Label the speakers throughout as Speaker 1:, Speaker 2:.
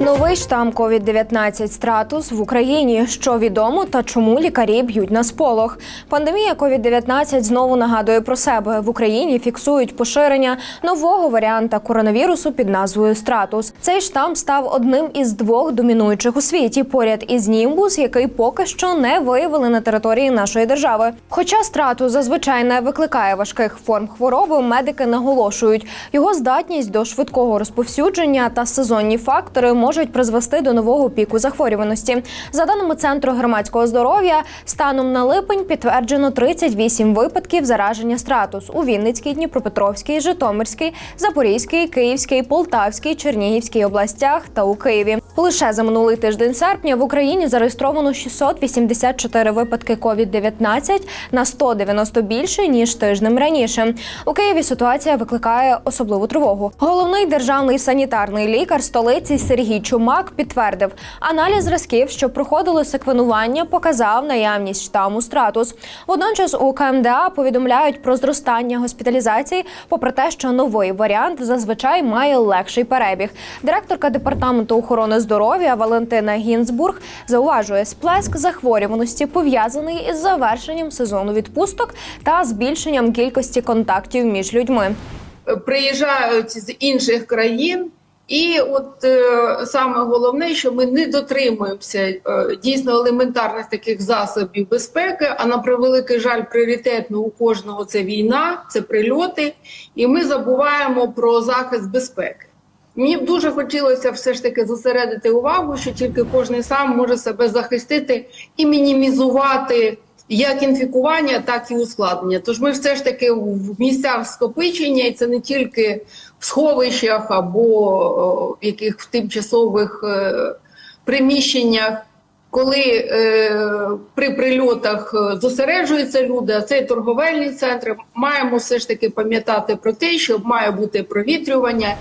Speaker 1: Новий штам COVID-19 стратус в Україні. Що відомо та чому лікарі б'ють на сполох? Пандемія COVID-19 знову нагадує про себе. В Україні фіксують поширення нового варіанта коронавірусу під назвою стратус. Цей штам став одним із двох домінуючих у світі, поряд із німбус, який поки що не виявили на території нашої держави. Хоча стратус зазвичай не викликає важких форм хвороби, медики наголошують, його здатність до швидкого розповсюдження та сезонні фактори можуть призвести до нового піку захворюваності. За даними центру громадського здоров'я, станом на липень підтверджено 38 випадків зараження стратус у Вінницькій, Дніпропетровській, Житомирській, Запорізькій, Київській, Полтавській, Чернігівській областях та у Києві. Лише за минулий тиждень серпня в Україні зареєстровано 684 випадки COVID-19 на 190 більше ніж тижнем раніше. У Києві ситуація викликає особливу тривогу. Головний державний санітарний лікар столиці Сергій Чумак підтвердив, аналіз зразків, що проходили секвенування, показав наявність штаму стратус. Водночас у КМДА повідомляють про зростання госпіталізацій, попри те, що новий варіант зазвичай має легший перебіг. Директорка департаменту охорони здоров'я Валентина Гінзбург зауважує, сплеск захворюваності пов'язаний із завершенням сезону відпусток та збільшенням кількості контактів між людьми.
Speaker 2: приїжджають з інших країн. І от е, саме головне, що ми не дотримуємося е, дійсно елементарних таких засобів безпеки. А на превеликий жаль, пріоритетно у кожного це війна, це прильоти, і ми забуваємо про захист безпеки. Мені б дуже хотілося все ж таки зосередити увагу, що тільки кожен сам може себе захистити і мінімізувати як інфікування, так і ускладнення. Тож ми все ж таки в місцях скопичення, і це не тільки в сховищах або в яких в тимчасових е, приміщеннях. Коли е, при прильотах е, зосереджуються люди, а це торговельні центри, маємо все ж таки пам'ятати про те, що має бути провітрювання.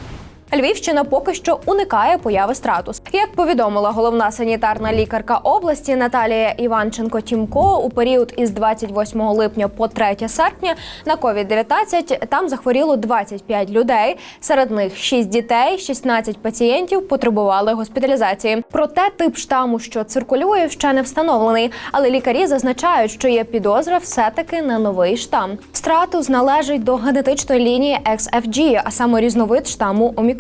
Speaker 1: Львівщина поки що уникає появи стратус. Як повідомила головна санітарна лікарка області Наталія Іванченко Тімко, у період із 28 липня по 3 серпня на COVID-19 там захворіло 25 людей. Серед них 6 дітей, 16 пацієнтів потребували госпіталізації. Проте тип штаму, що циркулює, ще не встановлений. Але лікарі зазначають, що є підозра все-таки на новий штам. Стратус належить до генетичної лінії XFG, а саме різновид штаму Омікрон,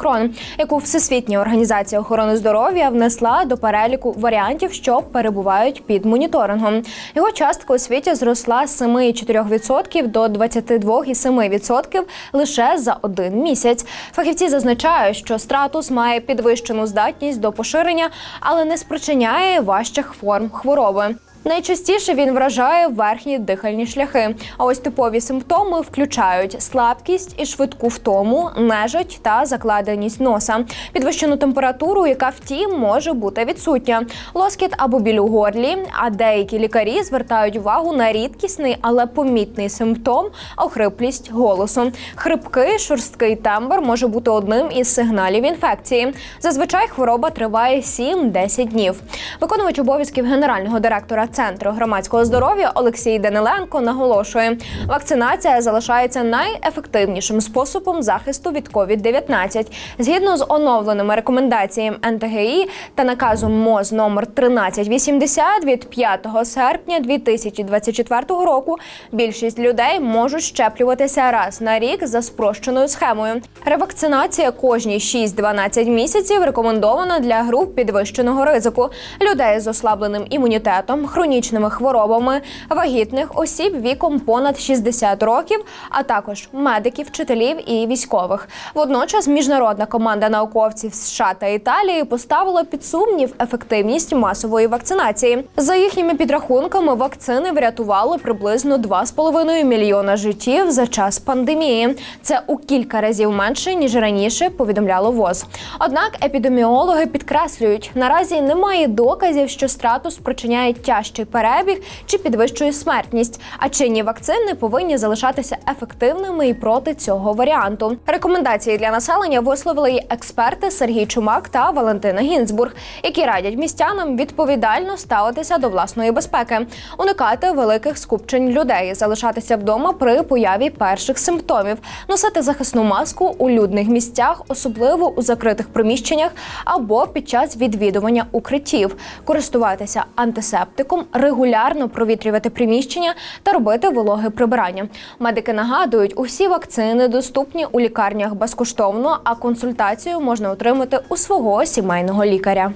Speaker 1: яку Всесвітня організація охорони здоров'я внесла до переліку варіантів, що перебувають під моніторингом. Його частка у світі зросла з 7,4% до 22,7% лише за один місяць. Фахівці зазначають, що стратус має підвищену здатність до поширення, але не спричиняє важчих форм хвороби. Найчастіше він вражає верхні дихальні шляхи. А ось типові симптоми включають слабкість і швидку втому, нежить та закладеність носа, підвищену температуру, яка втім може бути відсутня, лоскіт або біль у горлі. А деякі лікарі звертають увагу на рідкісний, але помітний симптом охриплість голосу. Хрипкий шорсткий тембр може бути одним із сигналів інфекції. Зазвичай хвороба триває 7-10 днів. Виконувач обов'язків генерального директора центру громадського здоров'я Олексій Даниленко наголошує, вакцинація залишається найефективнішим способом захисту від COVID-19. Згідно з оновленими рекомендаціями НТГІ та наказом МОЗ номер 1380 від 5 серпня 2024 року, більшість людей можуть щеплюватися раз на рік за спрощеною схемою. Ревакцинація кожні 6-12 місяців рекомендована для груп підвищеного ризику людей з ослабленим імунітетом, хронічними хворобами, вагітних осіб віком понад 60 років, а також медиків, вчителів і військових. Водночас міжнародна команда науковців США та Італії поставила під сумнів ефективність масової вакцинації. За їхніми підрахунками, вакцини врятували приблизно 2,5 мільйона життів за час пандемії. Це у кілька разів менше ніж раніше повідомляло ВОЗ. Однак епідеміологи підкреслюють, наразі немає доказів, що стратус спричиняє тяжкі кращий перебіг чи підвищує смертність. А чинні вакцини повинні залишатися ефективними і проти цього варіанту. Рекомендації для населення висловили й експерти Сергій Чумак та Валентина Гінзбург, які радять містянам відповідально ставитися до власної безпеки, уникати великих скупчень людей, залишатися вдома при появі перших симптомів, носити захисну маску у людних місцях, особливо у закритих приміщеннях або під час відвідування укриттів, користуватися антисептиком, регулярно провітрювати приміщення та робити вологе прибирання. Медики нагадують, усі вакцини доступні у лікарнях безкоштовно, а консультацію можна отримати у свого сімейного лікаря.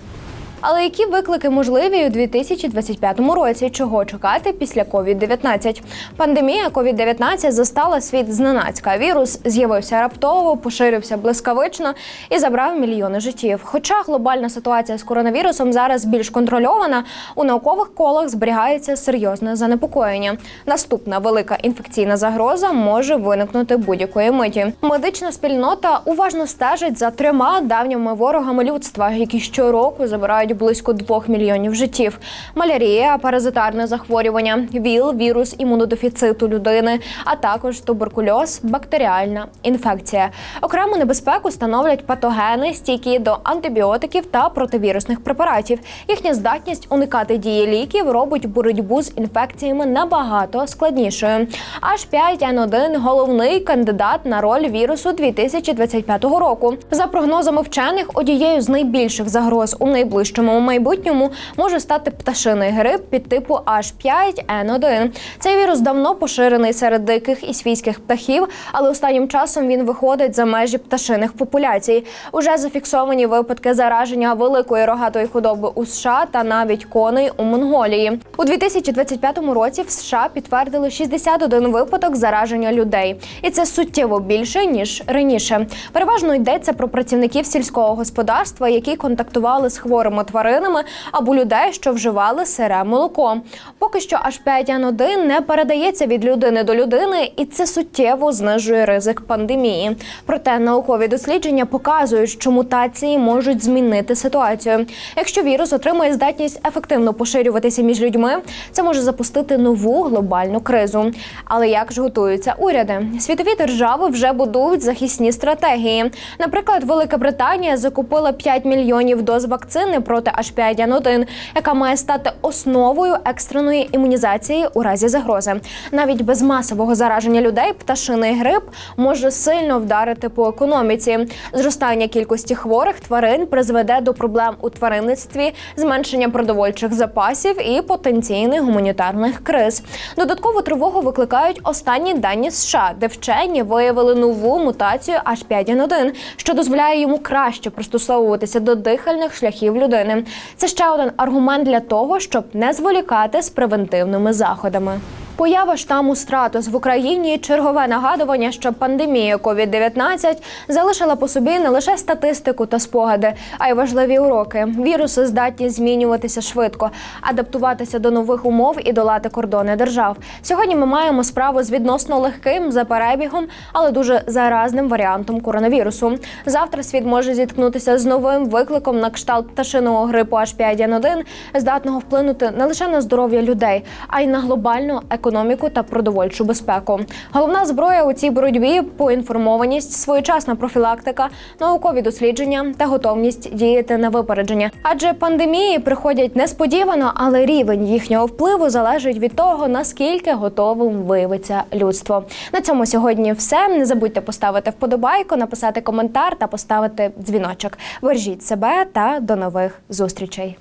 Speaker 1: Але які виклики можливі у 2025 році? Чого чекати після COVID-19? Пандемія COVID-19 застала світ зненацька. Вірус з'явився раптово, поширився блискавично і забрав мільйони життів. Хоча глобальна ситуація з коронавірусом зараз більш контрольована, у наукових колах зберігається серйозне занепокоєння. Наступна велика інфекційна загроза може виникнути будь-якої миті. Медична спільнота уважно стежить за трьома давніми ворогами людства, які щороку забирають близько двох мільйонів життів: малярія, паразитарне захворювання, ВІЛ, вірус імунодефіциту людини, а також туберкульоз, бактеріальна інфекція. Окрему небезпеку становлять патогени, стійкі до антибіотиків та противірусних препаратів. Їхня здатність уникати дії ліків робить боротьбу з інфекціями набагато складнішою. H5N1 – головний кандидат на роль вірусу 2025 року. За прогнозами вчених, однією з найбільших загроз у найближчому майбутньому може стати пташиний грип під типу H5N1. Цей вірус давно поширений серед диких і свійських птахів, але останнім часом він виходить за межі пташиних популяцій. Уже зафіксовані випадки зараження великої рогатої худоби у США та навіть коней у Монголії. У 2025 році в США підтвердили 61 випадок зараження людей, і це суттєво більше ніж раніше. Переважно йдеться про працівників сільського господарства, які контактували з хворими тваринами або людей, що вживали сире молоко. Поки що H5N1 не передається від людини до людини, і це суттєво знижує ризик пандемії. Проте наукові дослідження показують, що мутації можуть змінити ситуацію. Якщо вірус отримує здатність ефективно поширюватися між людьми, це може запустити нову глобальну кризу. Але як ж готуються уряди? Світові держави вже будують захисні стратегії. Наприклад, Велика Британія закупила 5 мільйонів доз вакцини проти H5N1, яка має стати основою екстреної імунізації у разі загрози. Навіть без масового зараження людей пташиний грип може сильно вдарити по економіці. Зростання кількості хворих тварин призведе до проблем у тваринництві, зменшення продовольчих запасів і потенційних гуманітарних криз. Додаткову тривогу викликають останні дані США, де вчені виявили нову мутацію H5N1, що дозволяє йому краще пристосовуватися до дихальних шляхів людини. Це ще один аргумент для того, щоб не зволікати з превентивними заходами. Поява штаму стратус в Україні чергове нагадування, що пандемія COVID-19 залишила по собі не лише статистику та спогади, а й важливі уроки. Віруси здатні змінюватися швидко, адаптуватися до нових умов і долати кордони держав. Сьогодні ми маємо справу з відносно легким за перебігом, але дуже заразним варіантом коронавірусу. Завтра світ може зіткнутися з новим викликом на кшталт пташиного грипу H5N1, здатного вплинути не лише на здоров'я людей, а й на глобальну економіку та продовольчу безпеку. Головна зброя у цій боротьбі поінформованість, своєчасна профілактика, наукові дослідження та готовність діяти на випередження. Адже пандемії приходять несподівано, але рівень їхнього впливу залежить від того, наскільки готовим виявиться людство. На цьому сьогодні все. Не забудьте поставити вподобайку, написати коментар та поставити дзвіночок. Бережіть себе та до нових зустрічей.